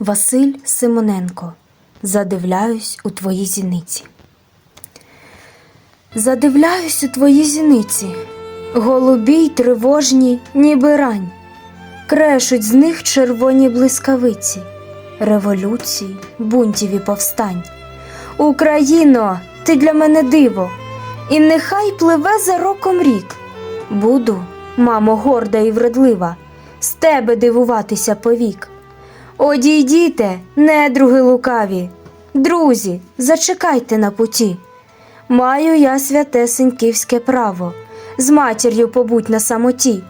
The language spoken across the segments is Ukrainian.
Василь Симоненко. Задивляюсь у твої зіниці. Задивляюсь у твої зіниці, голубі й тривожні, ніби рань, крешуть з них червоні блискавиці, революцій, бунтів і повстань. Україно, ти для мене диво, і нехай пливе за роком рік. Буду, мамо, горда і вродлива, з тебе дивуватися повік. Одійдіте, недруги лукаві, друзі, зачекайте на путі. Маю я святесеньківське право, з матір'ю побудь на самоті.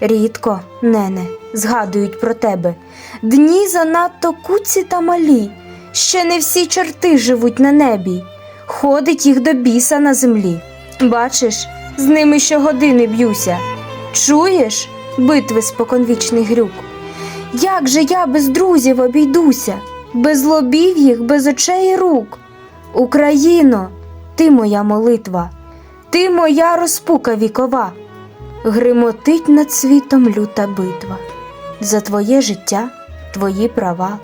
Рідко, нене, згадують про тебе. Дні занадто куці та малі, ще не всі чорти живуть на небі, ходить їх до біса на землі. Бачиш, з ними щогодини б'юся. Чуєш битви споконвічний грюк? Як же я без друзів обійдуся, без лобів їх, без очей і рук? Україно, ти моя молитва, ти моя розпука вікова, гримотить над світом люта битва. За твоє життя, твої права.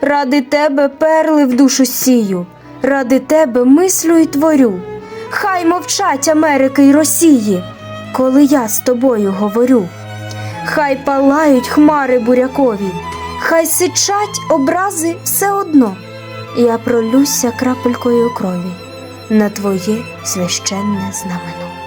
Ради тебе перли в душу сію, ради тебе мислю і творю. Хай мовчать Америки й Росії, коли я з тобою говорю. Хай палають хмари бурякові, хай сичать образи все одно. Я пролюся крапелькою крові на твоє священне знамено.